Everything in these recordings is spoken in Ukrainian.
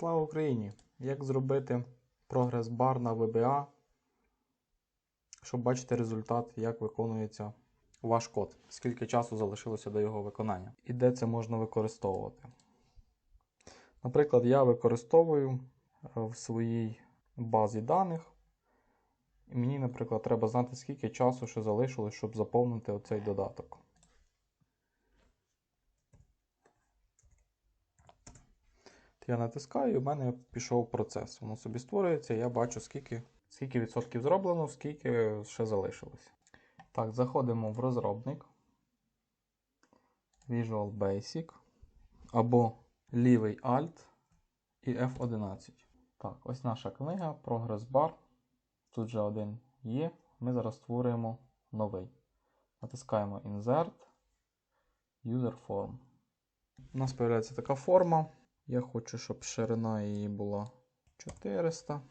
Слава Україні! Як зробити прогрес-бар на VBA, щоб бачити результат, як виконується ваш код, скільки часу залишилося до його виконання, і де це можна використовувати. Наприклад, я використовую е, в своїй базі даних. І мені, наприклад, треба знати, скільки часу ще залишилось, щоб заповнити оцей додаток. Я натискаю, і в мене пішов процес. Воно собі створюється, я бачу, скільки, скільки відсотків зроблено, скільки ще залишилось. Так, заходимо в розробник. Visual Basic. Або лівий Alt і F11. Так, ось наша книга, Bar. Тут вже один є. Ми зараз створюємо новий. Натискаємо Insert, User Form. У нас з'являється така форма. Я хочу, щоб ширина її була 400.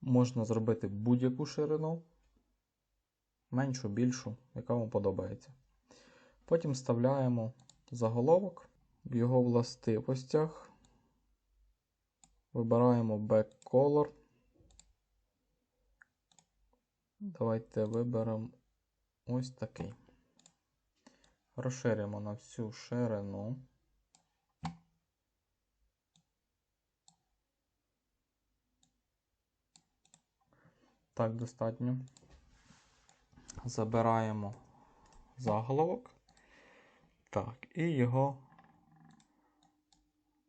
Можна зробити будь-яку ширину, меншу, більшу, яка вам подобається. Потім вставляємо заголовок в його властивостях. Вибираємо Back Color. Давайте виберемо ось такий. Розширимо на всю ширину. Так, достатньо. Забираємо заголовок. Так, і його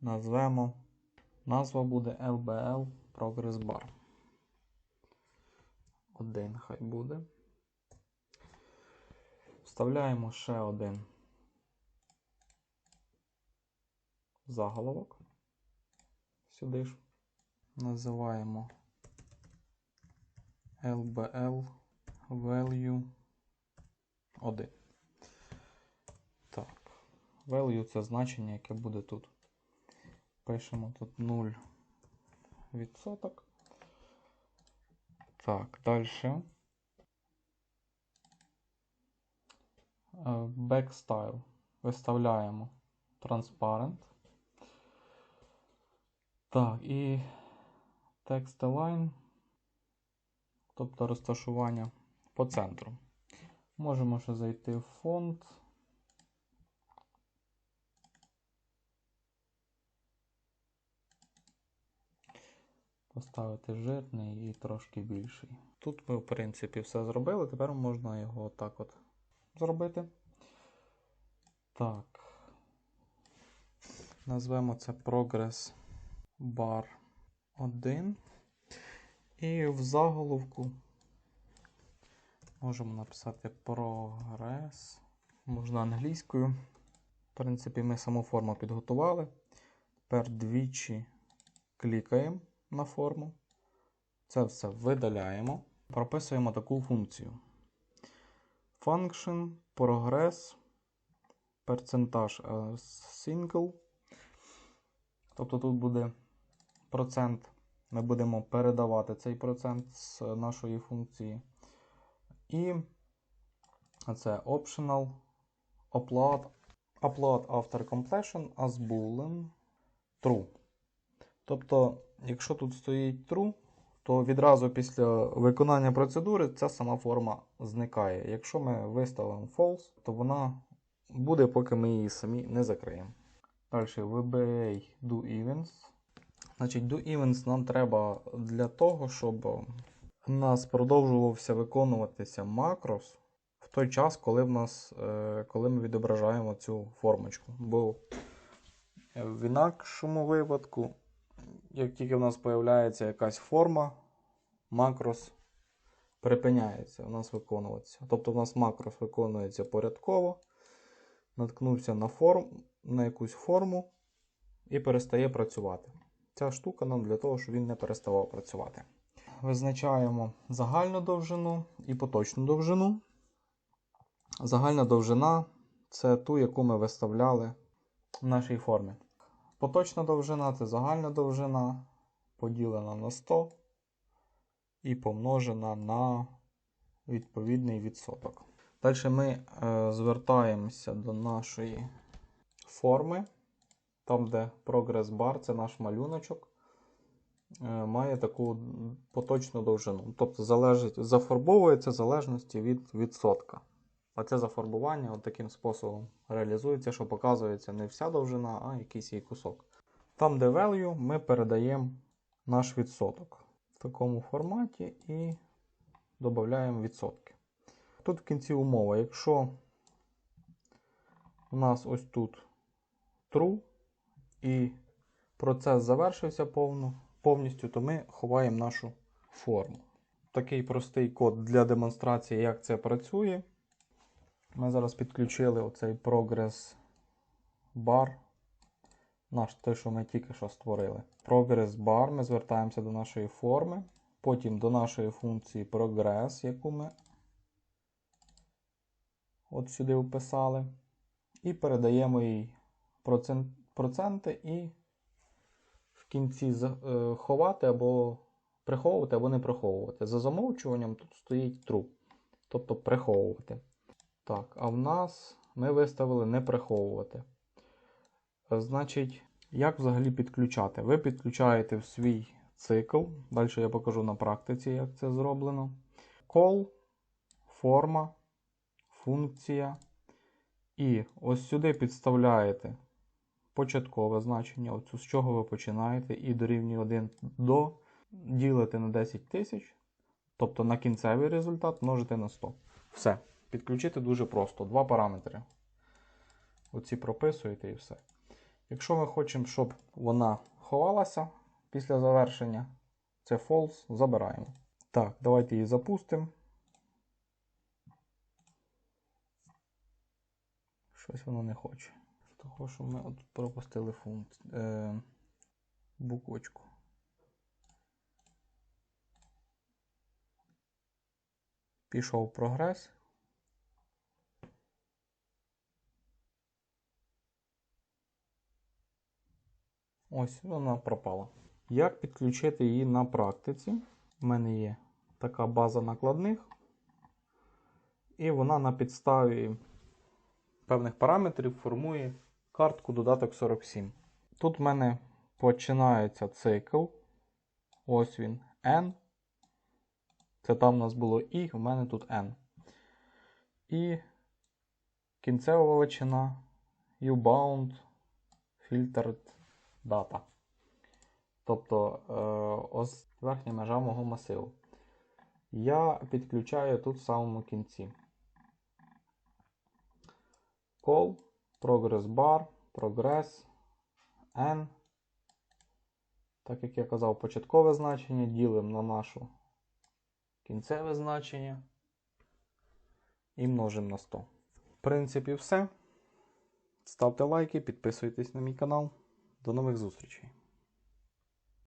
назвемо. Назва буде LBL Progress Bar. Один хай буде. Вставляємо ще один заголовок. Сюди ж. Називаємо LBL value 1. Так, value це значення, яке буде тут. Пишемо тут 0 відсоток. Так, далі. Backstyle. Виставляємо Transparent. Так, і Text Align тобто розташування по центру. Можемо ще зайти в фонд. Поставити жирний і трошки більший. Тут ми, в принципі, все зробили, тепер можна його отак от зробити. Так. Назвемо це Progress Bar 1. І в заголовку можемо написати прогрес. Можна англійською. В принципі, ми саму форму підготували. Тепер двічі клікаємо на форму. Це все видаляємо. Прописуємо таку функцію. Function, прогрес, перцентаж single. Тобто тут буде процент ми будемо передавати цей процент з нашої функції. І це optional upload, upload after completion as boolean true. Тобто, якщо тут стоїть true, то відразу після виконання процедури ця сама форма зникає. Якщо ми виставимо false, то вона буде, поки ми її самі не закриємо. Далі VBA do events. Значить, do events нам треба для того, щоб у нас продовжувався виконуватися макрос в той час, коли в нас, е, коли ми відображаємо цю формочку. Бо в інакшому випадку, як тільки в нас з'являється якась форма, макрос припиняється у нас виконуватися. Тобто в нас макрос виконується порядково, наткнувся на, форм, на якусь форму і перестає працювати. Ця штука нам для того, щоб він не переставав працювати. Визначаємо загальну довжину і поточну довжину. Загальна довжина це ту, яку ми виставляли в нашій формі. Поточна довжина це загальна довжина, поділена на 100 і помножена на відповідний відсоток. Далі ми е, звертаємося до нашої форми. Там, де Progress Bar, це наш малюночок. е, має таку поточну довжину. Тобто залежить, зафарбовується в залежності від відсотка. А це зафарбування от таким способом реалізується, що показується не вся довжина, а якийсь її кусок. Там, де value, ми передаємо наш відсоток в такому форматі і додаємо відсотки. Тут в кінці умова, якщо у нас ось тут true і процес завершився повно, повністю, то ми ховаємо нашу форму. Такий простий код для демонстрації, як це працює. Ми зараз підключили оцей Progress Bar. Наш те, що ми тільки що створили. Progress Bar. Ми звертаємося до нашої форми. Потім до нашої функції Progress, яку ми от сюди вписали. І передаємо їй процент, проценти і в кінці е, ховати або приховувати, або не приховувати. За замовчуванням тут стоїть true. Тобто приховувати. Так, а в нас ми виставили не приховувати. Значить, як взагалі підключати? Ви підключаєте в свій цикл. Далі я покажу на практиці, як це зроблено. Call, форма, функція. І ось сюди підставляєте початкове значення, оцю, з чого ви починаєте, і дорівнює 1 до, ділите на 10 тисяч, тобто на кінцевий результат множите на 100. Все. Підключити дуже просто. Два параметри. Оці прописуєте і все. Якщо ми хочемо, щоб вона ховалася після завершення, це false, забираємо. Так, давайте її запустимо. Щось воно не хоче. Того, що ми от пропустили функцію. Е, буквочку. Пішов прогрес. Ось вона пропала. Як підключити її на практиці? У мене є така база накладних, і вона на підставі певних параметрів формує картку додаток 47. Тут в мене починається цикл. Ось він N. Це там у нас було І, у мене тут N. І кінцева величина ubound filtered data. Тобто е, ось верхня межа мого масиву. Я підключаю тут в самому кінці. Call, progress bar, progress, n. Так як я казав, початкове значення ділимо на нашу кінцеве значення і множимо на 100. В принципі, все. Ставте лайки, підписуйтесь на мій канал. До нових зустрічей!